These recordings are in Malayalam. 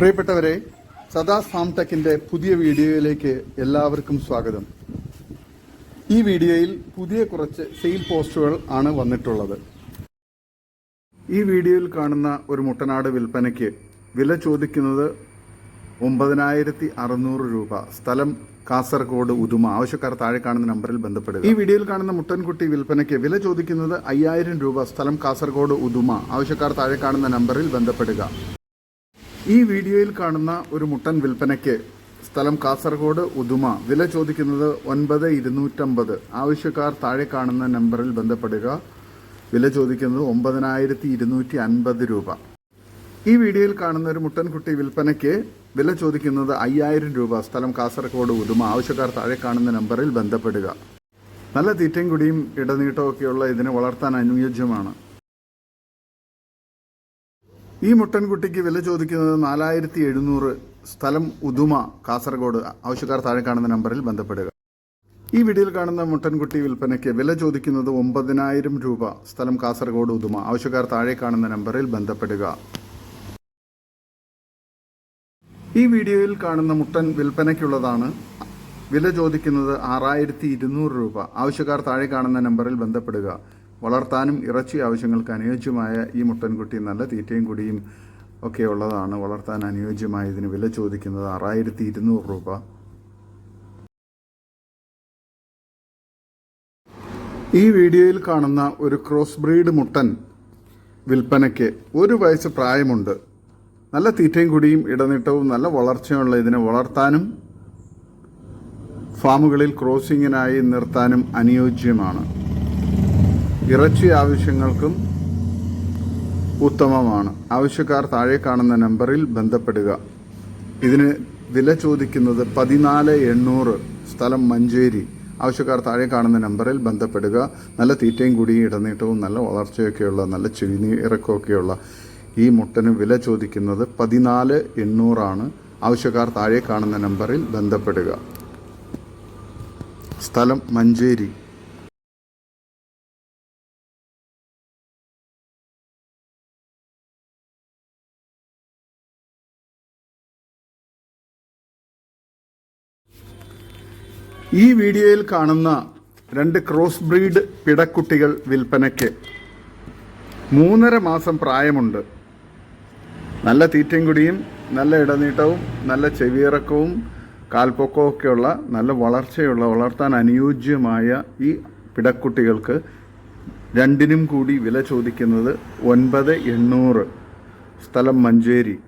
പ്രിയപ്പെട്ടവരെ സദാ ഫാം ടെക്കിന്റെ പുതിയ വീഡിയോയിലേക്ക് എല്ലാവർക്കും സ്വാഗതം. ഈ വീഡിയോയിൽ പുതിയ കുറച്ച് സെയിൽ പോസ്റ്റുകൾ ആണ് വന്നിട്ടുള്ളത്. ഈ വീഡിയോയിൽ കാണുന്ന ഒരു മുട്ടനാട് വിൽപ്പനയ്ക്ക് വില ചോദിക്കുന്നത് ഒമ്പതിനായിരത്തി അറുന്നൂറ് രൂപ. സ്ഥലം കാസർഗോഡ് ഉദുമ. ആവശ്യക്കാർ താഴെ കാണുന്ന നമ്പറിൽ ബന്ധപ്പെടുക. ഈ വീഡിയോയിൽ കാണുന്ന മുട്ടൻകുട്ടി വിൽപ്പനയ്ക്ക് വില ചോദിക്കുന്നത് അയ്യായിരം രൂപ. സ്ഥലം കാസർഗോഡ് ഉദുമ. ആവശ്യക്കാർ താഴെ കാണുന്ന നമ്പറിൽ ബന്ധപ്പെടുക. ഈ വീഡിയോയിൽ കാണുന്ന ഒരു മുട്ടൻ വിൽപ്പനയ്ക്ക് സ്ഥലം കാസർഗോഡ് ഉദുമ. വില ചോദിക്കുന്നത് ഒൻപത് ഇരുന്നൂറ്റമ്പത്. ആവശ്യക്കാർ താഴെ കാണുന്ന നമ്പറിൽ ബന്ധപ്പെടുക. വില ചോദിക്കുന്നത് ഒമ്പതിനായിരത്തി ഇരുന്നൂറ്റി അൻപത് രൂപ. ഈ വീഡിയോയിൽ കാണുന്ന ഒരു മുട്ടൻകുട്ടി വിൽപ്പനയ്ക്ക് വില ചോദിക്കുന്നത് അയ്യായിരം രൂപ. സ്ഥലം കാസർഗോഡ് ഉദുമ ആവശ്യക്കാർ താഴെ കാണുന്ന നമ്പറിൽ ബന്ധപ്പെടുക. നല്ല തീറ്റയും കുടിയും ഇടനീട്ടവും ഒക്കെയുള്ള ഇതിനെ വളർത്താൻ അനുയോജ്യമാണ്. ഈ മുട്ടൻകുട്ടിക്ക് വില ചോദിക്കുന്നത് നാലായിരത്തി എഴുന്നൂറ് സ്ഥലം ഉദുമ കാസർഗോഡ്. ആവശ്യക്കാർ താഴെ കാണുന്ന നമ്പറിൽ ബന്ധപ്പെടുക. ഈ വീഡിയോയിൽ കാണുന്ന മുട്ടൻകുട്ടി വിൽപ്പനയ്ക്ക് വില ചോദിക്കുന്നത് ഒമ്പതിനായിരം രൂപ. സ്ഥലം കാസർഗോഡ് ഉദുമ. ആവശ്യക്കാർ താഴെ കാണുന്ന നമ്പറിൽ ബന്ധപ്പെടുക. ഈ വീഡിയോയിൽ കാണുന്ന മുട്ടൻ വിൽപ്പനയ്ക്കുള്ളതാണ് വില ചോദിക്കുന്നത് ആറായിരത്തി ഇരുന്നൂറ് രൂപ. ആവശ്യക്കാർ താഴെ കാണുന്ന നമ്പറിൽ ബന്ധപ്പെടുക. വളർത്താനും ഇറച്ചി ആവശ്യങ്ങൾക്ക് അനുയോജ്യമായ ഈ മുട്ടൻകുട്ടി നല്ല തീറ്റയും കുടിയും ഒക്കെ ഉള്ളതാണ്. വളർത്താൻ അനുയോജ്യമായ ഇതിന് വില ചോദിക്കുന്നത് ആറായിരത്തി ഇരുന്നൂറ് രൂപ. ഈ വീഡിയോയിൽ കാണുന്ന ഒരു ക്രോസ് ബ്രീഡ് മുട്ടൻ വിൽപ്പനയ്ക്ക് ഒരു വയസ്സ് പ്രായമുണ്ട്. നല്ല തീറ്റയും കുടിയും ഇടനീട്ടവും നല്ല വളർച്ചയുള്ള ഇതിനെ വളർത്താനും ഫാമുകളിൽ ക്രോസിങ്ങിനായി നിർത്താനും അനുയോജ്യമാണ്. ഇറച്ചി ആവശ്യങ്ങൾക്കും ഉത്തമമാണ്. ആവശ്യക്കാർ താഴെ കാണുന്ന നമ്പറിൽ ബന്ധപ്പെടുക. ഇതിന് വില ചോദിക്കുന്നത് പതിനാല് എണ്ണൂറ് സ്ഥലം മഞ്ചേരി. ആവശ്യക്കാർ താഴെ കാണുന്ന നമ്പറിൽ ബന്ധപ്പെടുക. നല്ല തീറ്റയും കുടിയും ഇടനീട്ടവും നല്ല വളർച്ചയൊക്കെയുള്ള നല്ല ചെവിനീ ഇറക്കമൊക്കെയുള്ള ഈ മുട്ടന് വില ചോദിക്കുന്നത് പതിനാല് എണ്ണൂറാണ്. ആവശ്യക്കാർ താഴെ കാണുന്ന നമ്പറിൽ ബന്ധപ്പെടുക. സ്ഥലം മഞ്ചേരി. ഈ വീഡിയോയിൽ കാണുന്ന രണ്ട് ക്രോസ് ബ്രീഡ് പിടക്കുട്ടികൾ വിൽപ്പനയ്ക്ക് മൂന്നര മാസം പ്രായമുണ്ട്. നല്ല തീറ്റയും കുടിയും നല്ല ഇടനീട്ടവും നല്ല ചെവിയിറക്കവും കാൽപ്പൊക്കവും ഒക്കെയുള്ള നല്ല വളർച്ചയുള്ള വളർത്താൻ അനുയോജ്യമായ ഈ പിടക്കുട്ടികൾക്ക് രണ്ടിനും കൂടി വില ചോദിക്കുന്നത് ഒൻപത് എണ്ണൂറ്. സ്ഥലം മഞ്ചേരി.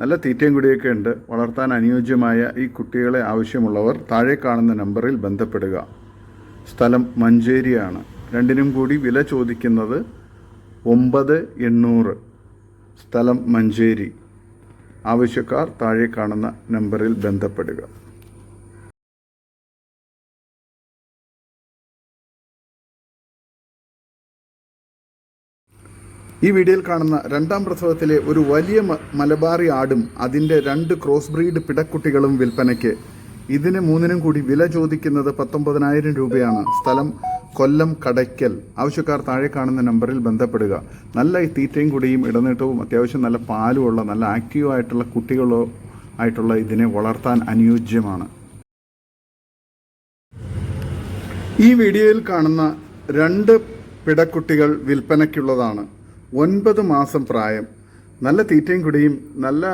നല്ല തീറ്റയും കുടിയൊക്കെ ഉണ്ട്. വളർത്താൻ അനുയോജ്യമായ ഈ കുട്ടികളെ ആവശ്യമുള്ളവർ താഴെ കാണുന്ന നമ്പറിൽ ബന്ധപ്പെടുക. സ്ഥലം മഞ്ചേരിയാണ്. രണ്ടിനും കൂടി വില ചോദിക്കുന്നത് ഒമ്പത് എണ്ണൂറ്. സ്ഥലം മഞ്ചേരി. ആവശ്യക്കാർ താഴെ കാണുന്ന നമ്പറിൽ ബന്ധപ്പെടുക. ഈ വീഡിയോയിൽ കാണുന്ന രണ്ടാം പ്രസവത്തിലെ ഒരു വലിയ മലബാറി ആടും അതിന്റെ രണ്ട് ക്രോസ് ബ്രീഡ് പിടക്കുട്ടികളും വിൽപ്പനയ്ക്ക് ഇതിന് മൂന്നിനും കൂടി വില ചോദിക്കുന്നത് പത്തൊമ്പതിനായിരം രൂപയാണ്. സ്ഥലം കൊല്ലം കടയ്ക്കൽ. ആവശ്യക്കാർ താഴെ കാണുന്ന നമ്പറിൽ ബന്ധപ്പെടുക. നല്ല തീറ്റയും കുടിയും ഇടനീട്ടവും അത്യാവശ്യം നല്ല പാലുമുള്ള നല്ല ആക്റ്റീവ് ആയിട്ടുള്ള കുട്ടികളോ ആയിട്ടുള്ള ഇതിനെ വളർത്താൻ അനുയോജ്യമാണ്. ഈ വീഡിയോയിൽ കാണുന്ന രണ്ട് പിടക്കുട്ടികൾ വിൽപ്പനയ്ക്കുള്ളതാണ്. ഒൻപത് മാസം പ്രായം. നല്ല തീറ്റയും കുടിയും നല്ല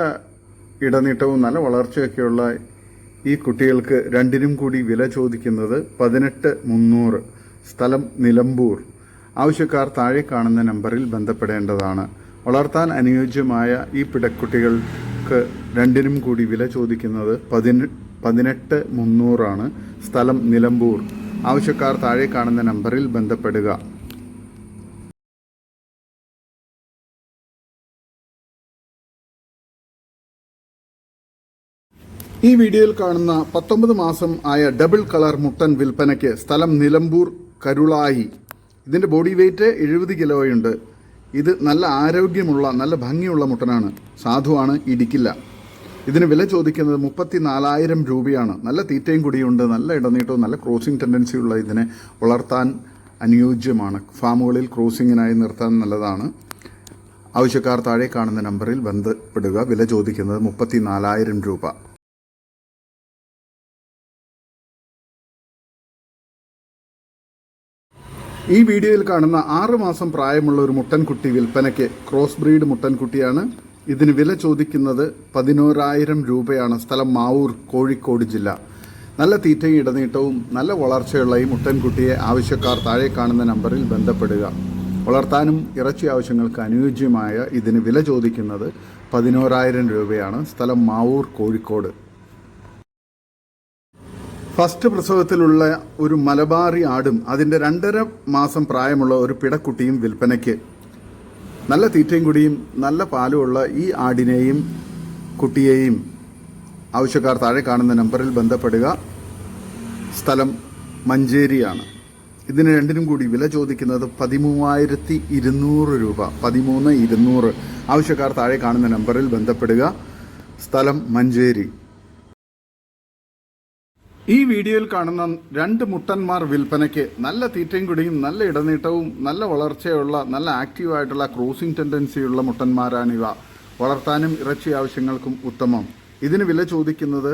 ഇടനീട്ടവും നല്ല വളർച്ചയൊക്കെയുള്ള ഈ കുട്ടികൾക്ക് രണ്ടിനും കൂടി വില ചോദിക്കുന്നത് പതിനെട്ട് മുന്നൂറ്. സ്ഥലം നിലമ്പൂർ. ആവശ്യക്കാർ താഴെ കാണുന്ന നമ്പറിൽ ബന്ധപ്പെടേണ്ടതാണ്. വളർത്താൻ അനുയോജ്യമായ ഈ പിടക്കുട്ടികൾക്ക് രണ്ടിനും കൂടി വില ചോദിക്കുന്നത് പതിനെ പതിനെട്ട് മുന്നൂറാണ്. സ്ഥലം നിലമ്പൂർ. ആവശ്യക്കാർ താഴെ കാണുന്ന നമ്പറിൽ ബന്ധപ്പെടുക. ഈ വീഡിയോയിൽ കാണുന്ന പത്തൊമ്പത് മാസം ആയ ഡബിൾ കളർ മുട്ടൻ വിൽപ്പനയ്ക്ക് സ്ഥലം നിലമ്പൂർ കരുളായി. ഇതിന്റെ ബോഡി വെയ്റ്റ് എഴുപത് കിലോയുണ്ട് ഇത് നല്ല ആരോഗ്യമുള്ള നല്ല ഭംഗിയുള്ള മുട്ടനാണ്. സാധുവാണ് ഇടിക്കില്ല. ഇതിന് വില ചോദിക്കുന്നത് മുപ്പത്തി നാലായിരം രൂപയാണ്. നല്ല തീറ്റയും കൂടിയുണ്ട് നല്ല ഇടനീട്ടവും നല്ല ക്രോസിംഗ് ടെൻഡൻസിയുള്ള ഇതിനെ വളർത്താൻ അനുയോജ്യമാണ്. ഫാമുകളിൽ ക്രോസിങ്ങിനായി നിർത്താൻ നല്ലതാണ്. ആവശ്യക്കാർ താഴെ കാണുന്ന നമ്പറിൽ ബന്ധപ്പെടുക. വില ചോദിക്കുന്നത് മുപ്പത്തി നാലായിരം രൂപ. ഈ വീഡിയോയിൽ കാണുന്ന ആറ് മാസം പ്രായമുള്ള ഒരു മുട്ടൻകുട്ടി വിൽപ്പനയ്ക്ക് ക്രോസ് ബ്രീഡ് മുട്ടൻകുട്ടിയാണ്. ഇതിന് വില ചോദിക്കുന്നത് പതിനോരായിരം രൂപയാണ്. സ്ഥലം മാവൂർ കോഴിക്കോട് ജില്ല. നല്ല തീറ്റയും ഇടനീട്ടവും നല്ല വളർച്ചയുള്ള ഈ മുട്ടൻകുട്ടിയെ ആവശ്യക്കാർ താഴെ കാണുന്ന നമ്പറിൽ ബന്ധപ്പെടുക. വളർത്താനും ഇറച്ചി ആവശ്യങ്ങൾക്ക് അനുയോജ്യമായ ഇതിന് വില ചോദിക്കുന്നത് പതിനോരായിരം രൂപയാണ്. സ്ഥലം മാവൂർ കോഴിക്കോട്. ഫസ്റ്റ് പ്രസവത്തിലുള്ള ഒരു മലബാറി ആടും അതിന്റെ രണ്ടര മാസം പ്രായമുള്ള ഒരു പിടക്കുട്ടിയും വിൽപ്പനയ്ക്ക്. നല്ല തീറ്റയും കൂടിയും നല്ല പാലുമുള്ള ഈ ആടിനെയും കുട്ടിയെയും ആവശ്യക്കാർ താഴെ കാണുന്ന നമ്പറിൽ ബന്ധപ്പെടുക. സ്ഥലം മഞ്ചേരിയാണ്. ഇതിന് രണ്ടിനും കൂടി വില ചോദിക്കുന്നത് പതിമൂവായിരത്തി ഇരുന്നൂറ് രൂപ. പതിമൂന്ന് ഇരുന്നൂറ്. ആവശ്യക്കാർ താഴെ കാണുന്ന നമ്പറിൽ ബന്ധപ്പെടുക. സ്ഥലം മഞ്ചേരി. ഈ വീഡിയോയിൽ കാണുന്ന രണ്ട് മുട്ടന്മാർ വിൽപ്പനയ്ക്ക് നല്ല തീറ്റയും കുടിയും നല്ല ഇടനീട്ടവും നല്ല വളർച്ചയുള്ള നല്ല ആക്റ്റീവായിട്ടുള്ള ക്രോസിംഗ് ടെൻഡൻസിയുള്ള മുട്ടന്മാരാണിവ. വളർത്താനും ഇറച്ചി ആവശ്യങ്ങൾക്കും ഉത്തമം. ഇതിന് വില ചോദിക്കുന്നത്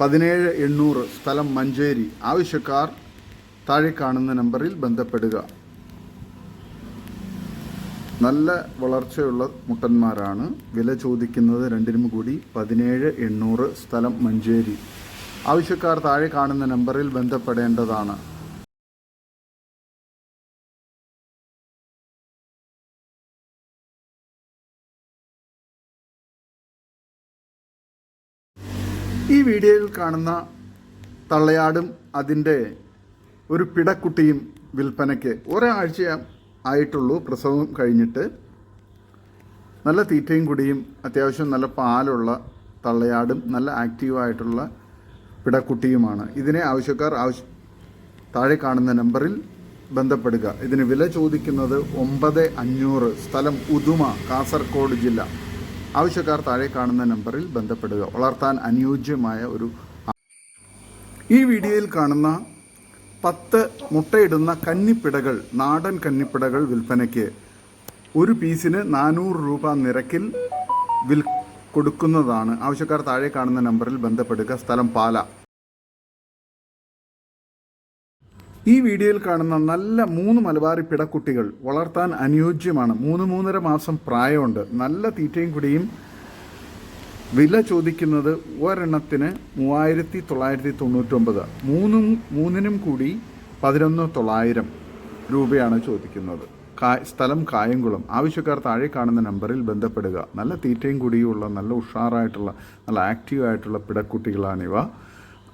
പതിനേഴ് എണ്ണൂറ് സ്ഥലം മഞ്ചേരി. ആവശ്യക്കാർ താഴെ കാണുന്ന നമ്പറിൽ ബന്ധപ്പെടുക. നല്ല വളർച്ചയുള്ള മുട്ടന്മാരാണ്. വില ചോദിക്കുന്നത് രണ്ടിനും കൂടി പതിനേഴ് എണ്ണൂറ് സ്ഥലം മഞ്ചേരി. ആവശ്യക്കാർ താഴെ കാണുന്ന നമ്പറിൽ ബന്ധപ്പെടേണ്ടതാണ്. ഈ വീഡിയോയിൽ കാണുന്ന തള്ളയാടും അതിന്റെ ഒരു പിടക്കുട്ടിയും വിൽപ്പനയ്ക്ക് ഒരാഴ്ച ആയിട്ടുള്ളൂ പ്രസവം കഴിഞ്ഞിട്ട്. നല്ല തീറ്റയും കുടിയും അത്യാവശ്യം നല്ല പാലുള്ള തള്ളയാടും നല്ല ആക്റ്റീവായിട്ടുള്ള പിടക്കുട്ടിയുമാണ്. ഇതിനെ ആവശ്യക്കാർ ആവശ്യ താഴെ കാണുന്ന നമ്പറിൽ ബന്ധപ്പെടുക. ഇതിന് വില ചോദിക്കുന്നത് ഒമ്പത് അഞ്ഞൂറ്. സ്ഥലം ഉദുമ കാസർഗോഡ് ജില്ല. ആവശ്യക്കാർ താഴെ കാണുന്ന നമ്പറിൽ ബന്ധപ്പെടുക. വളർത്താൻ അനുയോജ്യമായ ഒരു ഈ വീഡിയോയിൽ കാണുന്ന പത്ത് മുട്ടയിടുന്ന കന്നിപ്പിടകൾ നാടൻ കന്നിപ്പിടകൾ വിൽപ്പനയ്ക്ക് ഒരു പീസിന് നാനൂറ് രൂപ നിരക്കിൽ വിൽ കൊടുക്കുന്നതാണ്. ആവശ്യക്കാർ താഴെ കാണുന്ന നമ്പറിൽ ബന്ധപ്പെടുക. സ്ഥലം പാല. ഈ വീഡിയോയിൽ കാണുന്ന നല്ല മൂന്ന് മലബാറി പിടക്കുട്ടികൾ വളർത്താൻ അനുയോജ്യമാണ്. മൂന്ന് മൂന്നര മാസം പ്രായമുണ്ട്. നല്ല തീറ്റയും കുടിയും വില ചോദിക്കുന്നത് ഒരെണ്ണത്തിന് മൂവായിരത്തി തൊള്ളായിരത്തി തൊണ്ണൂറ്റൊമ്പത് മൂന്നും മൂന്നിനും കൂടി പതിനൊന്ന് തൊള്ളായിരം രൂപയാണ് ചോദിക്കുന്നത്. സ്ഥലം കായംകുളം. ആവശ്യക്കാർ താഴെ കാണുന്ന നമ്പറിൽ ബന്ധപ്പെടുക. നല്ല തീറ്റയും കുടിയുമുള്ള നല്ല ഉഷാറായിട്ടുള്ള നല്ല ആക്റ്റീവായിട്ടുള്ള പിടക്കുട്ടികളാണിവ.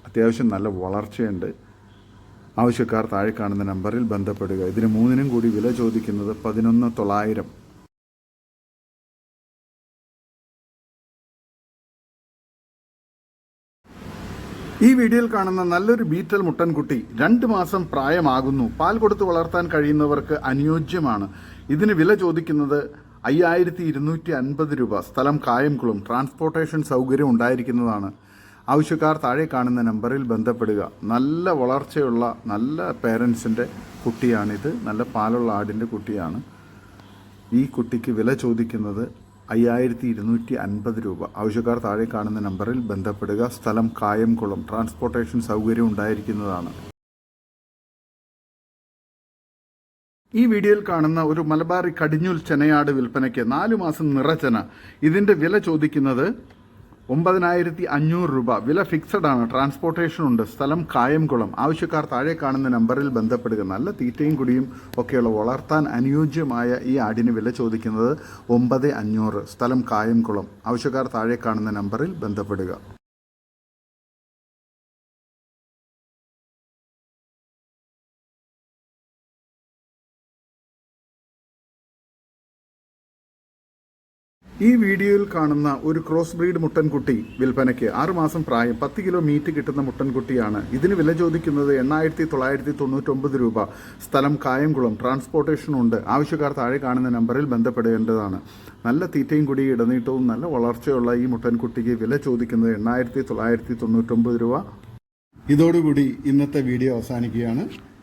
അത്യാവശ്യം നല്ല വളർച്ചയുണ്ട്. ആവശ്യക്കാർ താഴെ കാണുന്ന നമ്പറിൽ ബന്ധപ്പെടുക. ഇതിന് മൂന്നിനും കൂടി വില ചോദിക്കുന്നത് പതിനൊന്ന് തൊള്ളായിരം. ഈ വീഡിയോയിൽ കാണുന്ന നല്ലൊരു ബീറ്റൽ മുട്ടൻകുട്ടി രണ്ട് മാസം പ്രായമാകുന്നു. പാൽ കൊടുത്ത് വളർത്താൻ കഴിയുന്നവർക്ക് അനുയോജ്യമാണ്. ഇതിന് വില ചോദിക്കുന്നത് അയ്യായിരത്തി ഇരുന്നൂറ്റി അൻപത് രൂപ. സ്ഥലം കായംകുളം. ട്രാൻസ്പോർട്ടേഷൻ സൗകര്യം ഉണ്ടായിരിക്കുന്നതാണ്. ആവശ്യക്കാർ താഴെ കാണുന്ന നമ്പറിൽ ബന്ധപ്പെടുക. നല്ല വളർച്ചയുള്ള നല്ല പേരൻസിന്റെ കുട്ടിയാണിത്. നല്ല പാലുള്ള ആടിന്റെ കുട്ടിയാണ്. ഈ കുട്ടിക്ക് വില ചോദിക്കുന്നത് അയ്യായിരത്തി ഇരുന്നൂറ്റി അൻപത് രൂപ. ആവശ്യക്കാർ താഴെ കാണുന്ന നമ്പറിൽ ബന്ധപ്പെടുക. സ്ഥലം കായംകുളം ട്രാൻസ്പോർട്ടേഷൻ സൗകര്യം ഉണ്ടായിരിക്കുന്നതാണ്. ഈ വീഡിയോയിൽ കാണുന്ന ഒരു മലബാറി കടിഞ്ഞൂൽ ചെനയാട് വിൽപ്പനയ്ക്ക് നാലു മാസം നിറച്ചന ഇതിന്റെ വില ചോദിക്കുന്നത് ഒമ്പതിനായിരത്തി അഞ്ഞൂറ് രൂപ. വില ഫിക്സഡ് ആണ്. ട്രാൻസ്പോർട്ടേഷൻ ഉണ്ട്. സ്ഥലം കായംകുളം ആവശ്യക്കാർ താഴെ കാണുന്ന നമ്പറിൽ ബന്ധപ്പെടുക. നല്ല തീറ്റയും കുടിയും ഒക്കെയുള്ള വളർത്താൻ അനുയോജ്യമായ ഈ ആടിന് വില ചോദിക്കുന്നത് ഒമ്പത് അഞ്ഞൂറ് സ്ഥലം കായംകുളം ആവശ്യക്കാർ താഴെ കാണുന്ന നമ്പറിൽ ബന്ധപ്പെടുക. ഈ വീഡിയോയിൽ കാണുന്ന ഒരു ക്രോസ് ബ്രീഡ് മുട്ടൻകുട്ടി വിൽപ്പനയ്ക്ക് ആറുമാസം പ്രായം പത്ത് കിലോ മീറ്റ് കിട്ടുന്ന മുട്ടൻകുട്ടിയാണ് ഇതിന് വില ചോദിക്കുന്നത് എണ്ണായിരത്തി തൊള്ളായിരത്തി തൊണ്ണൂറ്റൊമ്പത് രൂപ. സ്ഥലം കായംകുളം. ട്രാൻസ്പോർട്ടേഷൻ ഉണ്ട്. ആവശ്യക്കാർ താഴെ കാണുന്ന നമ്പറിൽ ബന്ധപ്പെടേണ്ടതാണ്. നല്ല തീറ്റയും കൂടി ഇടനീട്ടവും നല്ല വളർച്ചയുള്ള ഈ മുട്ടൻകുട്ടിക്ക് വില ചോദിക്കുന്നത് എണ്ണായിരത്തി തൊള്ളായിരത്തി തൊണ്ണൂറ്റൊമ്പത് രൂപ. ഇതോടുകൂടി ഇന്നത്തെ വീഡിയോ അവസാനിക്കുകയാണ്.